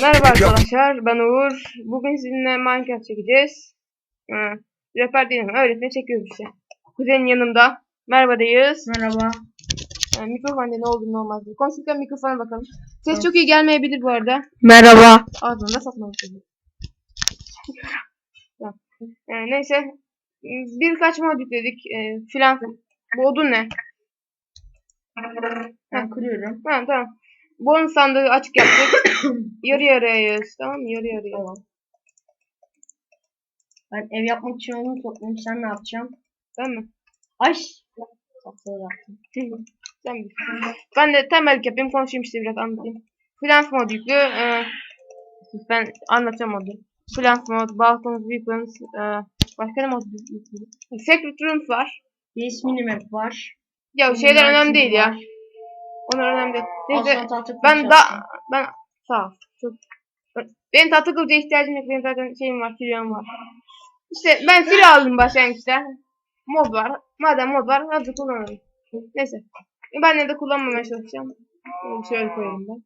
Merhaba arkadaşlar, ben Uğur. Bugün sizinle Minecraft çekeceğiz. Hı, rehber değilim, öğretmen çekiyoruz işte. Kuzenin yanımda. Merhaba deyiz. Merhaba. Ee, mikrofon ne olduğunu olmaz. Konuşurken mikrofona bakalım. Ses çok iyi gelmeyebilir bu arada. Merhaba. Ağzında satmamak için. Tamam. Ee, neyse. Birkaç mod yükledik. Ee, filan. Bu odun ne? Ben kırıyorum. Ha, tamam. Bonus sandığı açık yaptık. yarı yarıyayız. Tamam mı? Yarı yarıya. Tamam. Ben ev yapmak için onu toplayayım. Sen ne yapacaksın? Tamam mı? Ay. Tatlı yaptım. Sen bil. Ben de temellik yapayım. Konuşayım işte biraz anlatayım. Plant mod yüklü. Ee, ben anlatacağım modu. Plant mod, Balkans, Weapons, ee, başka ne mod yüklü? Secret Rooms var. Base minimap var. Ya şeyler önemli değil ya. Onlar önemli değil. Neyse ben da ben sağ ol. Çok benim tahta kılıca ihtiyacım yok. Benim zaten şeyim var, filyam var. İşte ben fil aldım başlangıçta. Mod var. Madem mod var hadi kullanalım. Neyse. Ben de kullanmamaya çalışacağım. Şöyle koyayım ben.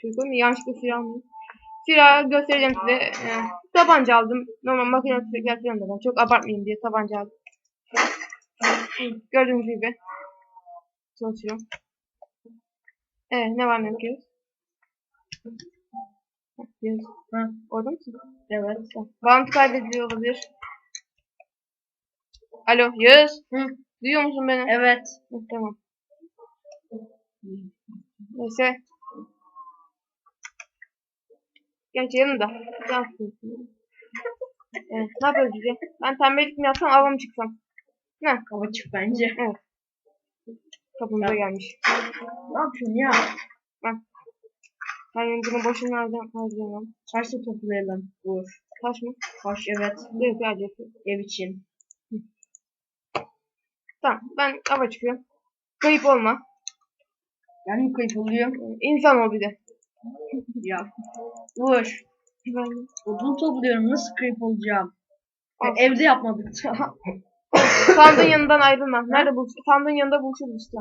Şöyle koyayım. Yanlışlıkla fil almayayım. Fila göstereceğim size. Ee, tabanca aldım. Normal makine tüfekler falan da var. Çok abartmayayım diye tabanca aldım. Gördüğünüz gibi. Çalışıyor. Evet ne var ne? Heh, Yağız. Ha, Orada mısın? evet. Bağlantı kaydediliyor olabilir. Alo Yağız. Hı, Duyuyor musun beni? evet. Hı, tamam. Neyse. Gerçi yanımda. Ne yapıyorsun? Evet, ne yapıyoruz bize? Ben tembellik mi yapsam ava mı çıksam? Ne? Hava çık bence. Evet. Kapımıza gelmiş. Ne yapıyorsun ya? Ben bunu boşuna harcam harcayamam. Taşla toplayalım. Vur. Taş mı? Taş evet. Yok hadi. Ev için. Tamam ben ava çıkıyorum. Kayıp olma. Yani kayıp oluyor. İnsan ol bir de. Ya. Vur. Ben- Odun topluyorum. Nasıl kayıp olacağım? Ya, evde yapmadık. Sandığın yanından ayrılma. Nerede buluş? Sandığın yanında buluşuruz işte.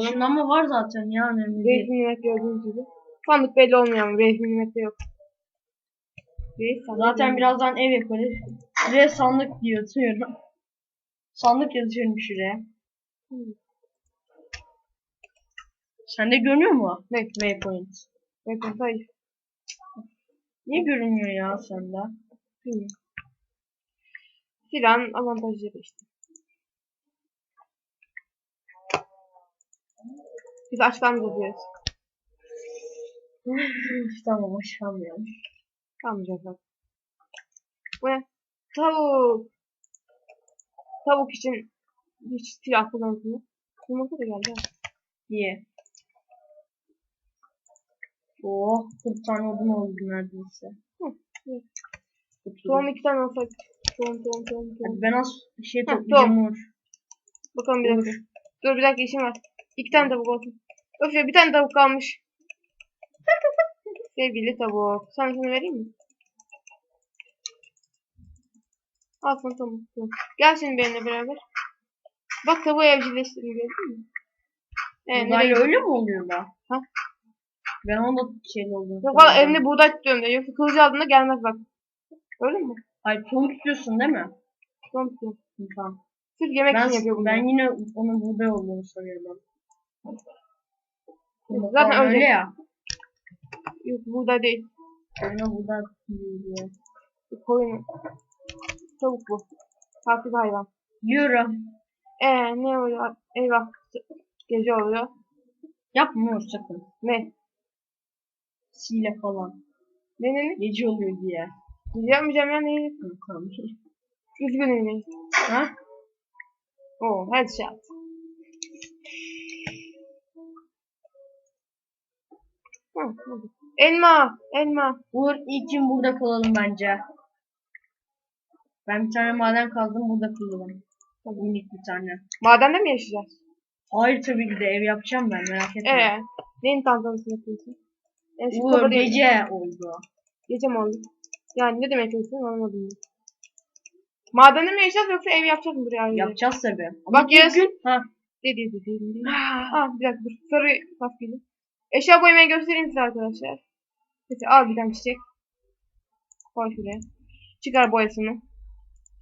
Işınlanma var zaten ya önemli değil. Resmi nimet gördüğünüz gibi. Sandık belli olmuyor ama resmi nimette yok. Reis sandık Zaten yok. birazdan ev yaparız. Şuraya sandık diye atıyorum. Sandık yazıyorum şuraya. Sende görünüyor mu? Ne? Waypoint. Bakın hayır. Niye görünmüyor ya sende? Bilmiyorum. Silahın avantajları işte. Biz açtan yapıyoruz. tamam aşamıyorum. Kalmayacak bak. Bu ne? Tavuk. Tavuk için hiç silah kullanılmıyor. Yumurta da geldi. ha. Diye. Oh 40 tane odun oldu neredeyse. Hı, evet. Tohum iki tane olsak. Tohum tohum tohum. Hadi ben az şey Ha, toplayacağım Uğur. Bakalım bir dakika. Dur bir dakika işim var. İki tane tavuk olsun. Öf ya bir tane tavuk kalmış. Sevgili tavuk. Sana şunu vereyim mi? Al sana tamam. Gel şimdi benimle beraber. Bak tavuğu evcilleştirdim gördün mü? Evet, nereye öyle mi oluyor da? Ha? Ben onda şey oldu. Yok valla evinde buğday tutuyorum diyor. Yoksa kılıcı aldığında gelmez bak. Öyle mi? Hayır tohum tutuyorsun değil mi? Tamam. Hı, Tamam. Sırf yemek Ben, için yapıyor bunu. ben yine onun buğday olduğunu sanıyorum. Zaten Zaten öyle öyle. ya. Yok buğday değil. Oyuna buğday diye. Koyun. Tavuk bu. Farklı hayvan. Yiyorum. Ee ne oluyor? Eyvah. Gece oluyor. Yapma sakın. Ne? Sile falan. Ne ne ne? Gece oluyor diye. Yapmayacağım ya neyi? Hı, tamam. Neyi? ha? Oo headshot. Hı, hadi. Elma, elma. Uğur gün burada kalalım bence. Ben bir tane maden kazdım burada kalalım. Tabii minik bir tane. Madende mi yaşayacağız? Hayır tabii ki de ev yapacağım ben merak etme. Ee, neyin tantanısını yapıyorsun? Uğur gece oldu. Gece mi oldu? Yani ne demek istiyorsun anlamadım. ben. Madende mi yaşayacağız yoksa ev yapacağız mı buraya? Yapacağız tabii. Ama Bak yes. gün. Ha. Dedi dedi dedi. Aa bir dakika dur. Sarı maskeli. Eşya boyamayı göstereyim size arkadaşlar. Mesela al bir tane çiçek. Koy şuraya. Çıkar boyasını.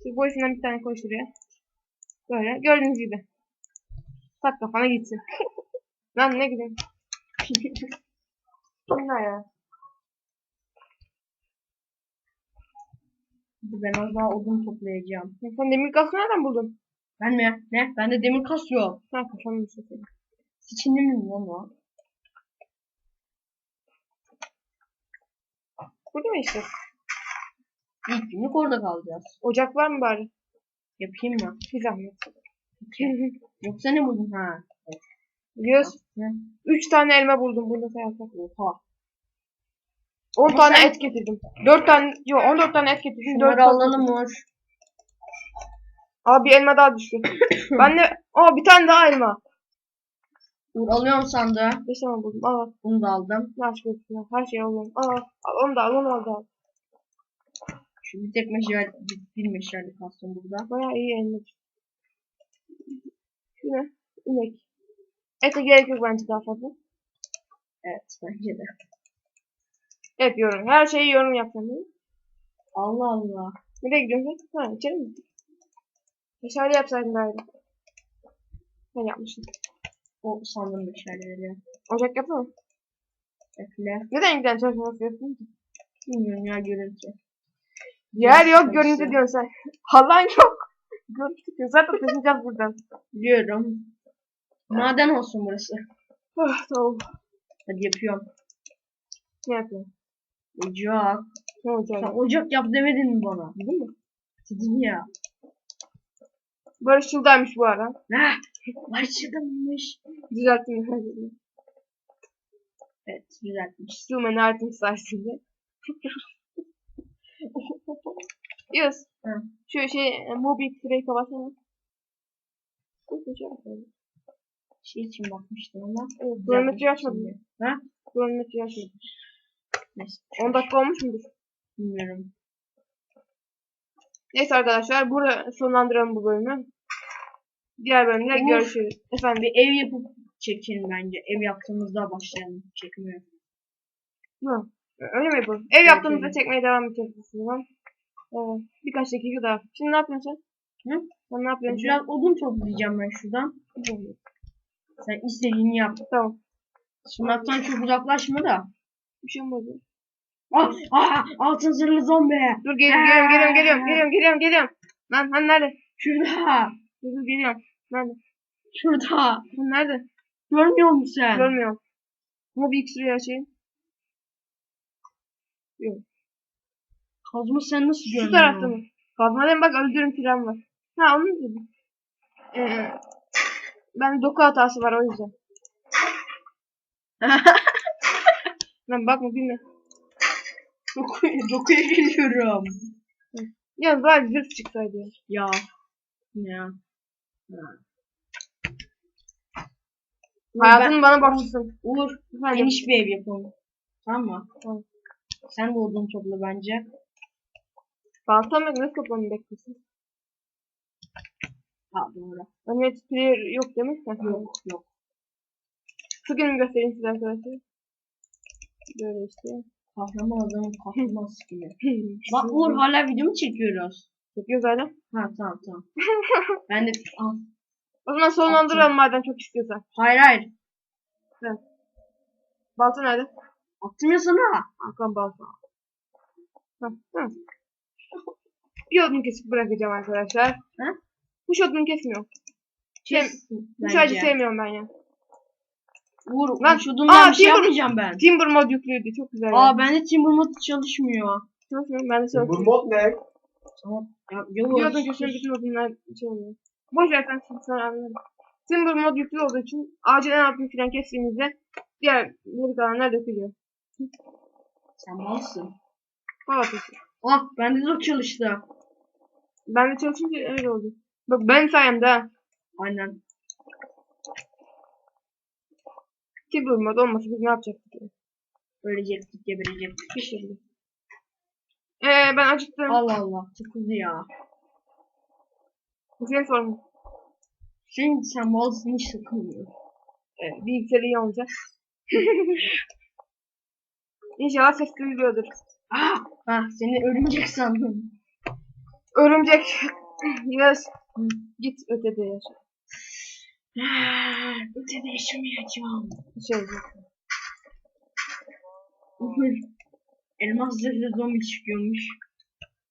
Şu boyasından bir tane koy şuraya. Böyle gördüğünüz gibi. Tak kafana gitsin. Lan ne güzel. Ne ya? Ben az daha odun toplayacağım. Sen demir kaskı nereden buldun? Ben mi? Ne? Bende demir kas yok. Ha kafanı satayım. Sıçındı mı lan o? Burada mı işte? İlk günlük orada kalacağız. Ocak var mı bari? Yapayım mı? Bir zahmet. Yoksa ne buldun ha? Biliyorsun. 3 tane elma buldum bunda sayarsak. Oha. 10 Ama tane et getirdim. 4 tane, yok 14 tane et getirdim. 4 Şunları alalım. Aa bir elma daha düştü. ben de, aa bir tane daha elma. Uğur alıyorum sandığı. 5 tane buldum. Aa Bunu da aldım. ne aşk olsun. Her şeyi alıyorum. Aa al onu da al onu da al. Şu bir tek meşale, bir, bir meşale kalsın burada. Baya iyi elma. Şu ne? İnek. Ete gerek yok bence daha fazla. Evet bence de. Hep yorum. Her şeyi yorum mi? Allah Allah. Nereye gidiyorsun? Ha içeri mi? Meşale yapsaydın galiba. Ben yapmışım. O sandım meşaleleri. Ocak yapma. Bekle. Neden giden çalışması yapıyorsun ki? Bilmiyorum ya görüntü. Yer yok Neyse. görüntü diyorsun sen. Halan yok. Görüntü diyor. Zaten taşınacağız buradan. Biliyorum. Maden olsun burası. Ah tamam. Hadi yapıyorum. Ne yapıyorsun? Ocak. Ne olacak? Sen ocak yap demedin mi bana? Değil mi? Dedim ya. Barış şuradaymış bu ara. Ne? Barışıkmış. Düzelttim her şeyi. Evet düzeltmiş. Human Art'ın sayesinde. Yus. Şu şey Mobi Frey kapatsana. Şey için bakmıştım ama. Evet, kronometreyi açmadım. Ha? Kronometreyi açmadım. Neyse. 10 dakika olmuş mudur? Bilmiyorum. Neyse arkadaşlar burada sonlandıralım bu bölümü. Diğer bölümde Olur. görüşürüz. Efendim Bir ev yapıp çekelim bence. Ev yaptığımızda başlayalım çekmeye. Hı. Öyle mi yapalım? Ev yaptığımızda öyle. çekmeye devam edeceğiz o zaman. Evet. Birkaç dakika daha. Şimdi ne yapıyorsun sen? Hı? Sen ne yapıyorsun? Biraz odun toplayacağım ben şuradan. Sen istediğini yap. Tamam. Sunaktan çok uzaklaşma da. Bir şey olmadı. Ah, ah, altın zırhlı zombi. Dur geliyorum geliyorum geliyorum geliyorum geliyorum geliyorum geliyorum. Lan lan nerede? Şurada. Dur dur geliyorum. Nerede? Şurada. Lan nerede? Görmüyor musun sen? Görmüyorum. Ama bir açayım. Yok. Kazma sen nasıl Şu görmüyorsun? tarafta mı? Kazmadan bak öldürüm falan var. Ha onu dedim. Ee, ben doku hatası var o yüzden. Lan bakma bilme. Dokuya, dokuya geliyorum. Ya bari zırh çıksaydı ya. Ya. Ya? Hayatını bana borçlusun. Uğur, Hadi. geniş bir ev yapalım. Tamam mı? Tamam. Sen de odun topla bence. Baltam yok nasıl toplamı bekliyorsun? Ha doğru. Hani player yok değil mi? Yok yok. Şu günümü göstereyim size arkadaşlar. Böyle işte. Kahraman adamın kahraman skini. Bak Uğur hala video mu çekiyoruz? Yapıyoruz hala. Ha tamam tamam. ben de Al. O zaman sonlandıralım madem çok istiyorsan. Hayır hayır. Balta nerede? Attım ya sana. Hakan balta. Hı, hı. Bir odun kesip bırakacağım arkadaşlar. Ha? Kuş odunu kesmiyorum. Kes Kuş ağacı sevmiyorum ben ya. Uğur Lan- şudundan Aa, bir şey Timber- yapmayacağım ben. Timber mod yüklüydü. Çok güzel. Aa bende Timber mod çalışmıyor. Nasıl? Ben de Bu çalışıyorum. mod ne? Tamam. Ya, Yavuz. odun kesiyorum bütün odunlar şey oluyor. Boş ver sen şimdi sana anlarım. Timber mod yüklü olduğu için ağacın en altını filan kestiğimizde diğer geri kalanlar dökülüyor. Sen malsın. Hava ateşi. Ah bende de o çalıştı. Ben de çalışınca öyle oldu. Bak ben sayemde ha. Aynen. Timber mod olmasa biz ne yapacaktık ya? Ölecektik geberecektik. Bir şey değil. Ee, ben acıktım. Allah Allah. Tıkıldı ya. Bu senin sorunun. Sen, sen malsın hiç takılmıyor. Evet, bilgisayarı iyi olacak. İnşallah ses duyuluyordur. Ah! Ha, seni örümcek sandım. Örümcek. Biraz git ötede yaşa. Ah, Ötede yaşamayacağım. Şey. Elmas zırhlı zombi çıkıyormuş.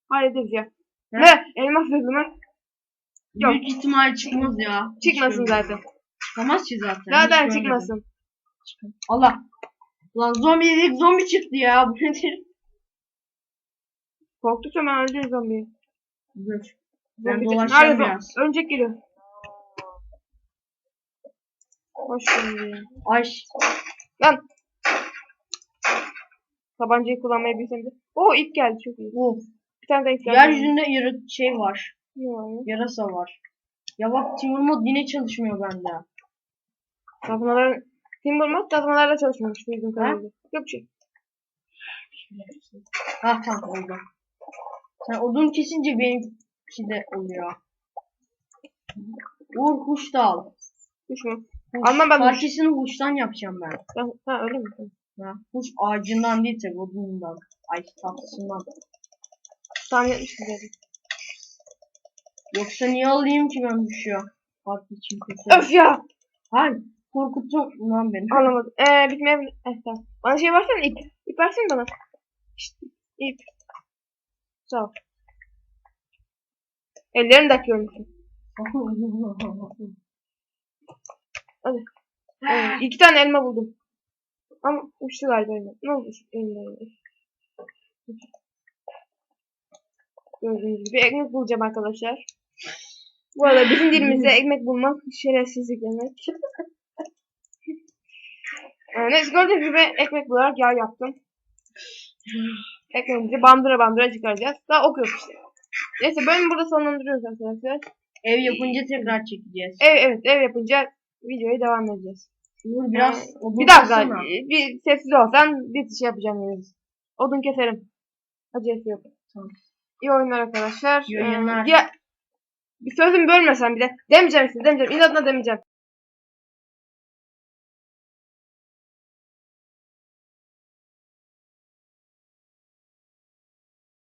Hallederiz ya. Ne? Elmas zırhlı mı? Yok. Büyük ihtimal çıkmaz ya. Çıkmasın Hiç zaten. Çıkamaz ki zaten. Zaten Hiç görmedim. çıkmasın. Allah. Lan zombi dedik zombi çıktı ya. Bu nedir? Korktukça ben öldürürüm zombiyi. Dur. Ben dolaşacağım biraz. Örümcek geliyor. Hoş geldin. Ay. Lan. Tabancayı kullanmayı bilsem de. Oo ip geldi çok iyi. Of. Bir tane de ip geldi. Yeryüzünde yarı şey var. Yok. Yarasa var. Ya bak Timur mod yine çalışmıyor bende. Kazmalar... Timbermat kazmalarla çalışmamış bildiğim kadarıyla. Yok bir şey. Ha tamam oldu. Sen odun kesince benimki de oluyor. Uğur kuş da al. Kuş mu? Kuş. Almam ben. Parçasını kuştan yapacağım ben. Ben, ha öyle mi? Ha, kuş ağacından değil tabi odunundan. Ay tatlısından. Tahmin etmiştim zaten. Yoksa niye alayım ki ben bu şu? Farklı için kötü. Öf ya! Hayır. Korkuttun lan beni. Anlamadım. Ee, bitmeye... Eh, tamam. Bana şey versene ip. İp versene bana. Şşt, ip. Sağ ol. Ellerini takıyorum. Hadi. Ee, iki tane elma buldum. Ama uçtu galiba elma. Ne oldu elma? Gördüğünüz gibi ekmek bulacağım arkadaşlar. Bu arada bizim dilimizde ekmek bulmak şerefsizlik demek. Ee, neyse gördüğünüz gibi ekmek bularak yağ yaptım. Ekmeğimizi bandıra bandıra çıkaracağız. Daha ok yok işte. Neyse bölümü burada sonlandırıyoruz arkadaşlar. Ev yapınca tekrar çekeceğiz. Ev evet ev yapınca videoya devam edeceğiz. Uğur biraz odun bir dakika kırsana. bir sessiz olsan bir şey yapacağım yani. Odun keserim. Acele yok. Tamam. İyi oyunlar arkadaşlar. İyi oyunlar. Ee, diğer- bir sözümü bölmesen bir de demeyeceğim size demeyeceğim. İnadına demeyeceğim.